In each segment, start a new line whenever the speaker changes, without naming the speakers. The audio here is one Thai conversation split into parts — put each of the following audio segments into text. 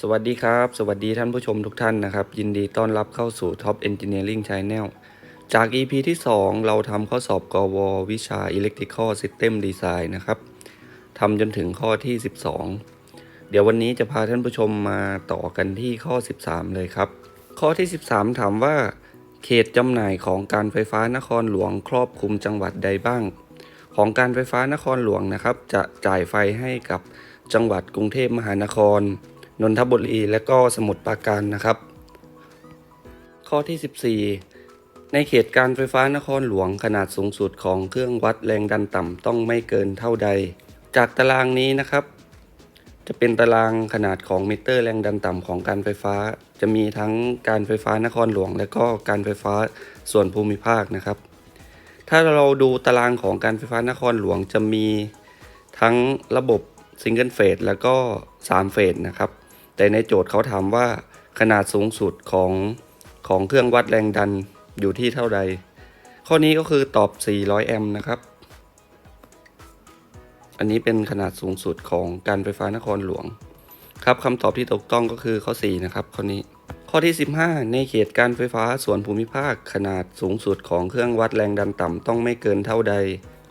สวัสดีครับ สวัสดีท่านผู้ชมทุกท่านนะครับ ยินดีต้อนรับเข้าสู่ Top Engineering Channel จาก EP ที่ 2 เราทำข้อสอบกว วิชา Electrical System Design นะครับทำจนถึงข้อที่ 12 เดี๋ยววันนี้จะพาท่านผู้ชมมาต่อกันที่ข้อ 13 เลยครับ ข้อที่ 13 ถามว่า เขตจำหน่ายของการไฟฟ้านครหลวงครอบคลุมจังหวัดใดบ้าง ของการไฟฟ้านครหลวงนะครับ จะจ่ายไฟให้กับจังหวัดกรุงเทพมหานคร นนทบุรีและก็สมุทรปราการนะครับ ข้อที่ 14 ในเขตการไฟฟ้านครหลวงขนาดสูงสุดของเครื่องวัดแรงดันต่ำต้องไม่เกินเท่าใด จากตารางนี้นะครับ จะเป็นตารางขนาดของมิเตอร์แรงดันต่ำของการไฟฟ้า จะมีทั้งการไฟฟ้านครหลวง และก็การไฟฟ้าส่วนภูมิภาคนะครับ ถ้าเราดูตารางของการไฟฟ้านครหลวงจะมีทั้งระบบซิงเกิลเฟสแล้วก็3เฟสนะครับ แต่ในโจทย์เขาถามว่าขนาดสูงสุดของของเครื่องวัดแรงดันอยู่ที่เท่าใด ข้อนี้ก็คือตอบ 400 แอมป์นะครับ อันนี้เป็นขนาดสูงสุดของการไฟฟ้านครหลวง ครับคำตอบที่ถูกต้องก็คือข้อ 4 นะครับ ข้อนี้ ข้อที่ 15 ในเขตการไฟฟ้าส่วนภูมิภาค ขนาดสูงสุดของเครื่องวัดแรงดันต่ำต้องไม่เกินเท่าใด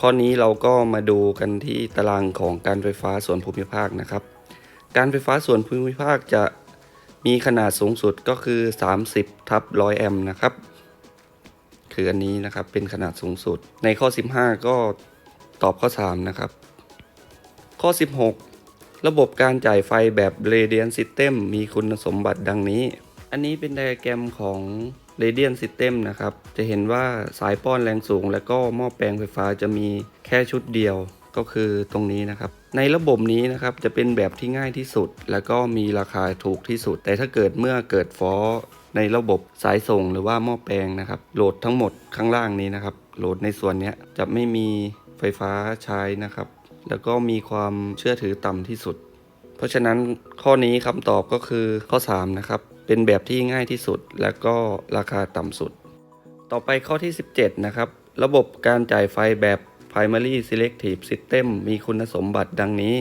ข้อนี้เราก็มาดูกันที่ตารางของการไฟฟ้าส่วนภูมิภาคนะครับ การไฟฟ้าส่วนภูมิภาคจะมีขนาดสูงสุดก็คือ 30ทับ100 แอมป์นะครับ คืออันนี้นะครับเป็นขนาดสูงสุด ในข้อ 15 ก็ตอบข้อ 3 นะครับ ข้อ 16 ระบบการจ่ายไฟแบบ Radiant System มีคุณสมบัติดังนี้ อันนี้เป็นไดอะแกรมของ Radiant System นะครับ จะเห็นว่าสายป้อนแรงสูงและก็หม้อแปลงไฟฟ้าจะมีแค่ชุดเดียว ก็คือตรงนี้นะครับ ในระบบนี้นะครับจะเป็นแบบที่ง่ายที่สุด แล้วก็มีราคาถูกที่สุด แต่ถ้าเกิดเมื่อเกิดฟอในระบบสายส่งหรือว่าหม้อแปลงนะครับ โหลดทั้งหมดข้างล่างนี้นะครับ โหลดในส่วนนี้จะไม่มีไฟฟ้าใช้นะครับ แล้วก็มีความเชื่อถือต่ำที่สุด เพราะฉะนั้นข้อนี้คำตอบก็คือข้อ 3 นะครับ เป็นแบบที่ง่ายที่สุด และก็ราคาต่ำสุด ต่อไปข้อที่ 17 นะครับ ระบบการจ่ายไฟแบบ primary selective system มีคุณสมบัติดังนี้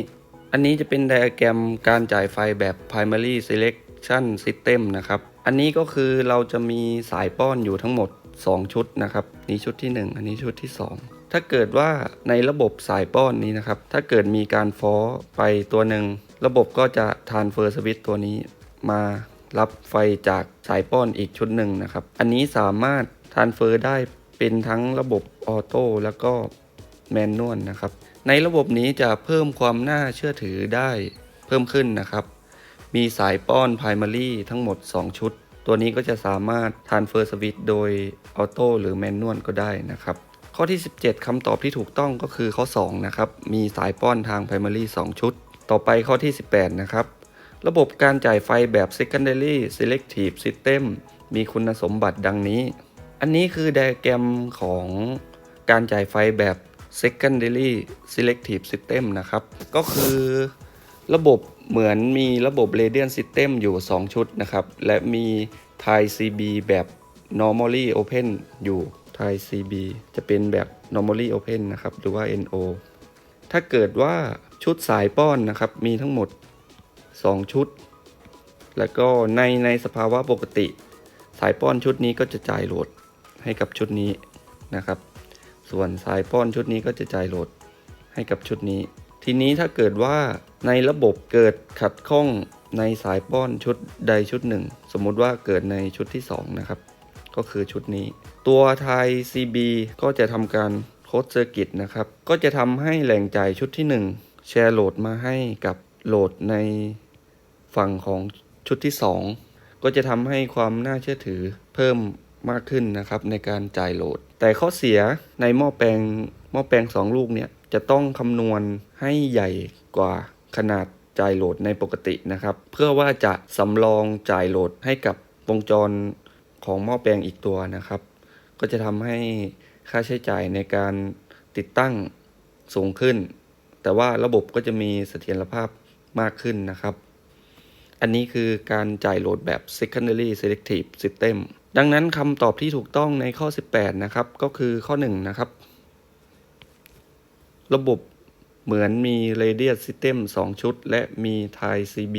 อันนี้จะเป็นไดอะแกรมการจ่ายไฟแบบ primary selection system นะครับ อันนี้ก็คือเราจะมีสายป้อนอยู่ทั้งหมด 2 ชุดนะครับ นี่ชุดที่ 1 อันนี้ชุดที่ 2ถ้าเกิดว่าในระบบสายป้อนนี้นะครับ ถ้าเกิดมีการฟอไปตัวหนึ่ง ระบบก็จะ transfer switch ตัวนี้ มารับไฟจากสายป้อนอีกชุดหนึ่งนะครับ อันนี้สามารถ transfer ได้เป็นทั้งระบบออโต้แล้วก็ แมนนวลนะครับ ในระบบนี้จะเพิ่มความน่าเชื่อถือได้เพิ่มขึ้นนะครับ มีสายป้อน primary ทั้งหมด 2 ชุด ตัวนี้ก็จะสามารถ transfer switch โดยออโต้หรือแมนนวลก็ได้นะครับ ข้อที่ 17คำตอบที่ถูกต้องก็คือข้อ 2 นะครับ มีสายป้อนทาง primary 2 ชุด ต่อไปข้อที่ 18 นะครับ ระบบการจ่ายไฟแบบ secondary selective system มีคุณสมบัติดังนี้ อันนี้คือไดอะแกรมของการจ่ายไฟแบบ secondary selective system นะครับ ก็คือระบบเหมือนมีระบบ radiant system อยู่ 2 ชุดนะครับ และมี Thai CB แบบ normally open อยู่ Thai CB จะเป็นแบบ normally open นะครับ หรือว่า NO ถ้าเกิดว่าชุดสายป้อนนะครับ มีทั้งหมด 2 ชุด แล้วก็ในในสภาวะปกติ สายป้อนชุดนี้ก็จะจ่ายโหลดให้กับชุดนี้นะครับ ส่วนสายป้อนชุดนี้ก็จะจ่ายโหลดให้กับชุดนี้ ทีนี้ถ้าเกิดว่าในระบบเกิดขัดข้องในสายป้อนชุดใดชุดหนึ่ง สมมุติว่าเกิดในชุดที่ 2 นะครับ ก็คือชุดนี้ ตัวไทย CB ก็จะทำการโค้ดเซอร์กิตนะครับ ก็จะทำให้แหล่งจ่ายชุดที่ 1 แชร์โหลดมาให้กับโหลดในฝั่งของชุดที่ 2 ก็จะทำให้ความน่าเชื่อถือเพิ่มมากขึ้นนะครับในการจ่ายโหลด แต่ข้อเสียในหม้อแปลงหม้อแปลง 2 ลูกเนี่ยจะต้องคำนวณให้ใหญ่กว่าขนาดจ่ายโหลดในปกตินะครับ เพื่อว่าจะสำรองจ่ายโหลดให้กับวงจรของหม้อแปลงอีกตัวนะครับ ก็จะทำให้ค่าใช้จ่ายในการติดตั้งสูงขึ้น แต่ว่าระบบก็จะมีเสถียรภาพมากขึ้นนะครับ อันนี้คือการจ่ายโหลดแบบ secondary selective system ดังนั้นคำตอบที่ถูกต้องในข้อ 18 นะครับ ก็คือข้อ 1 นะครับ ระบบเหมือนมี radius system 2 ชุด และมี Thai CB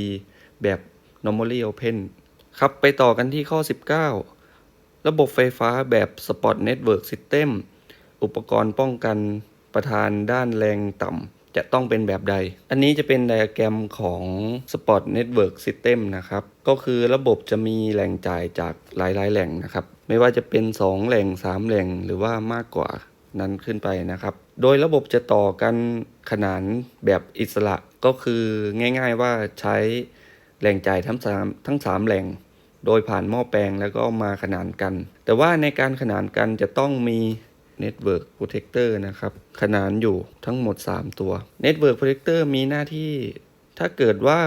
แบบ normally open ครับ ไปต่อกันที่ข้อ 19 ระบบไฟฟ้าแบบ Spot Network System อุปกรณ์ป้องกันประธานด้านแรงต่ำ จะต้องเป็นแบบใด อันนี้จะเป็นไดอะแกรมของ Spot Network System นะครับ ก็คือระบบจะมีแหล่งจ่ายจากหลาย ๆ แหล่งนะครับ ไม่ว่าจะเป็น 2 แหล่ง 3 แหล่งหรือว่ามากกว่านั้นขึ้นไปนะครับ โดยระบบจะต่อกันขนานแบบอิสระก็คือง่าย ๆ ว่าใช้แหล่งจ่ายทั้งสามทั้งสามแหล่ง โดยผ่านหม้อแปลงแล้วก็มาขนานกัน แต่ว่าในการขนานกันจะต้องมี Network Protector นะครับ ขนานอยู่ทั้งหมด 3 ตัว Network Protector มีหน้าที่ถ้าเกิดว่า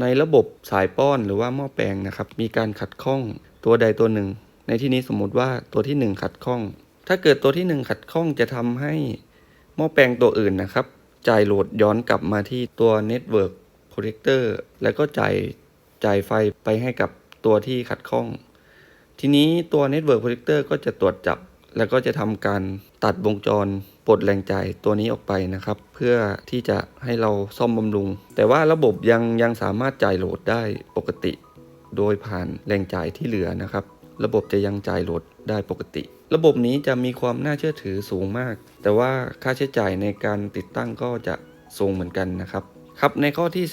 ในระบบสายป้อนหรือว่าหม้อแปลงนะครับ มีการขัดข้องตัวใดตัวหนึ่ง ในที่นี้สมมุติว่าตัวที่ 1 ขัดข้อง ถ้าเกิดตัวที่ 1 ขัดข้องจะทำให้หม้อแปลงตัวอื่นนะครับ จ่ายโหลดย้อนกลับมาที่ตัว Network Protector แล้วก็จ่ายจ่ายไฟไปให้กับตัวที่ขัดข้อง ทีนี้ตัว Network Protector ก็จะตรวจจับ แล้วก็จะทำการตัดวงจรปลดแรงจ่ายตัวนี้ออกไปนะครับ เพื่อที่จะให้เราซ่อมบำรุง แต่ว่าระบบยังยังสามารถจ่ายโหลดได้ปกติ โดยผ่านแรงจ่ายที่เหลือนะครับ ระบบจะยังจ่ายโหลดได้ปกติ ระบบนี้จะมีความน่าเชื่อถือสูงมาก แต่ว่าค่าใช้จ่ายในการติดตั้งก็จะสูงเหมือนกันนะครับ ครับในข้อที่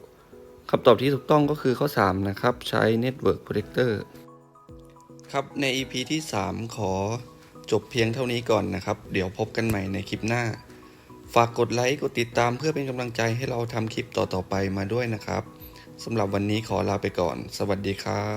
19คำตอบที่ถูกต้องก็คือข้อ 3 นะครับ ใช้ Network Protector ครับใน EP ที่ 3 ขอจบเพียงเท่านี้ก่อนนะครับ เดี๋ยวพบกันใหม่ในคลิปหน้า ฝากกดไลค์กดติดตามเพื่อเป็นกำลังใจให้เราทำคลิปต่อๆไปมาด้วยนะครับสำหรับวันนี้ขอลาไปก่อน สวัสดีครับ